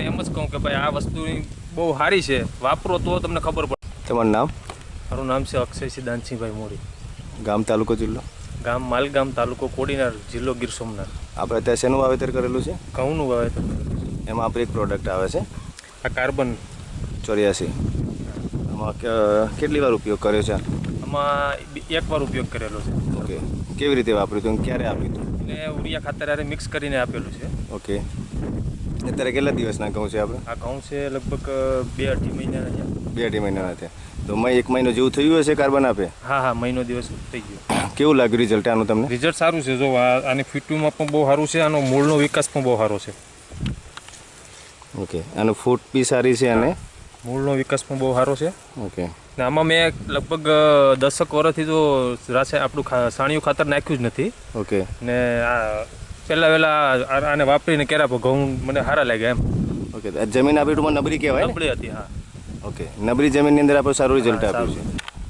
એમ જ કહું કે ભાઈ આ વસ્તુ બહુ સારી છે. વાપરો તો તમને ખબર પડે. તમારું નામ? મારું નામ છે અક્ષય સિદ્ધાંતસિંહભાઈ મોડી ગામ તાલુકો જિલ્લો? ગામ માલગામ તાલુકો કોડીનાર જિલ્લો ગીર સોમનાથ આપણે અત્યારે શેનું વાવેતર કરેલું છે? ઘઉંનું વાવેતર એમાં આપણે એક પ્રોડક્ટ આવે છે. આ કાર્બન. ચોર્યાસી. આમાં કેટલી વાર ઉપયોગ કર્યો છે? આમાં એક વાર ઉપયોગ કરેલો છે. ઓકે કેવી રીતે વાપર્યું હતું ક્યારે આપ્યું હતું? એટલે ઉડિયા ખાતર મિક્સ કરીને આપેલું છે. ઓકે અત્યારે કેટલા દિવસના ઘઉં છે આપણે? આ ઘઉં છે લગભગ બે અઢી મહિનાના છે બે અઢી મહિનાના થયા. તો મેં એક મહિનો જેવું થયું હશે કાર્બન આપે? હા હા મહિનો દિવસ થઈ ગયો. કેવું લાગ્યું રિઝલ્ટ આનું તમને? રિઝલ્ટ સારું છે જો આની ફિટમાં પણ બહુ સારું છે આનો મૂળનો વિકાસ પણ બહુ સારો છે. ઓકે આનું ફૂટ બી સારી છે અને? મૂળનો વિકાસ પણ બહુ સારો છે. ઓકે. ને આમાં મેં લગભગ દસક વર્ષથી તો રાસે આપણું સાણિયું ખાતર નાખ્યું જ નથી. ઓકે. ને આ પહેલાં વહેલા આને વાપરીને કર્યા પર ઘઉં મને સારા લાગ્યા એમ. ઓકે જમીન આપી ટૂંકમાં નબળી કહેવાય નબળી હતી હા. ઓકે નબળી જમીનની અંદર આપણે સારું રિઝલ્ટ આપ્યું છે.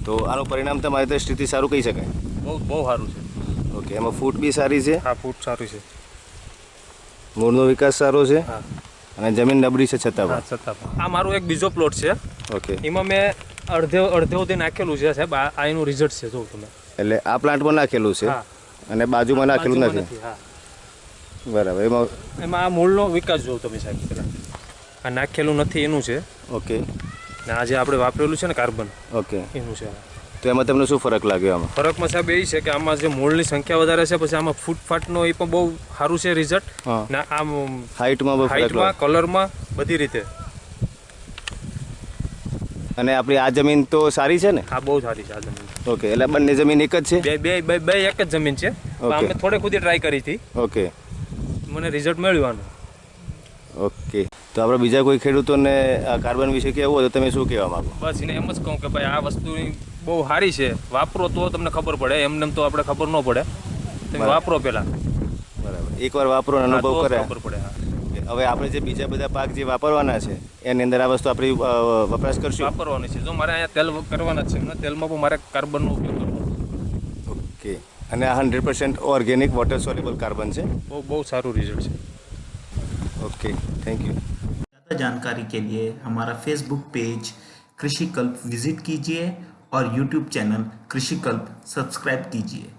તો આનું પરિણામ તમારી દ્રષ્ટિથી સારું કહી શકાય. બહુ બહુ સારું છે. ઓકે એમાં ફૂટ બી સારી છે? હા ફૂટ સારું છે. મૂળનો વિકાસ સારો છે? હા. અને જમીન નબળી છે છતાં પણ? છતાં પણ. આ મારો એક બીજો પ્લોટ છે. ઓકે. એમાં મેં અડધે અડધે સુધી નાખેલું છે સાહેબ. આ આ એનું રિઝલ્ટ છે જો તમે. એટલે આ પ્લાન્ટમાં નાખેલું છે? અને બાજુમાં નાખેલું નથી હા. બરાબર. એમાં એમાં આ મૂળનો વિકાસ જોવો તમે સાહેબ પેલા આ નાખેલું નથી એનું છે. ઓકે ને આ જે આપણે વાપરેલું છે ને કાર્બન ઓકે એનું છે. તો એમાં તમને શું ફરક લાગ્યો આમાં? ફરકમાં સાહેબ એ છે કે આમાં જે મૂળની સંખ્યા વધારે છે પછી આમાં ફૂટફાટનો એ પણ બહુ સારું છે રિઝલ્ટ ના આમ હાઇટમાં હાઇટમાં કલરમાં બધી રીતે. અને આપણી આ જમીન તો સારી છે ને? આ બહુ સારી છે આ જમીન. ઓકે એટલે બંને જમીન એક જ છે? બે બે બે બે એક જ જમીન છે. અમે થોડે ખુદી ટ્રાય કરી હતી. ઓકે મને રિઝલ્ટ મળ્યું આનું ઓકે. તો આપણે બીજા કોઈ ખેડૂતોને આ કાર્બન વિશે કહેવું હોય તો તમે શું કહેવા માગો? બસ એને એમ જ કહું કે ભાઈ આ વસ્તુ બહુ સારી છે. વાપરો તો તમને ખબર પડે. એમને તો આપણે ખબર ન પડે. તમે વાપરો પહેલાં. બરાબર. એકવાર વાપરો અનુભવ કરે ખબર પડે હવે આપણે જે બીજા બધા પાક જે વાપરવાના છે એની અંદર આ વસ્તુ આપણે વપરાશ કરશું? વાપરવાની છે. જો મારે અહીંયા તેલ કરવાના છે ને તેલમાં પણ મારે કાર્બનનો ઉપયોગ કરવો ઓકે. અને આ hundred percent organic water soluble carbon છે બહુ બહુ સારું રિઝલ્ટ છે ओके थैंक यू ज़्यादा जानकारी के लिए हमारा फेसबुक पेज कृषि कल्प विजिट कीजिए और यूट्यूब चैनल कृषि कल्प सब्सक्राइब कीजिए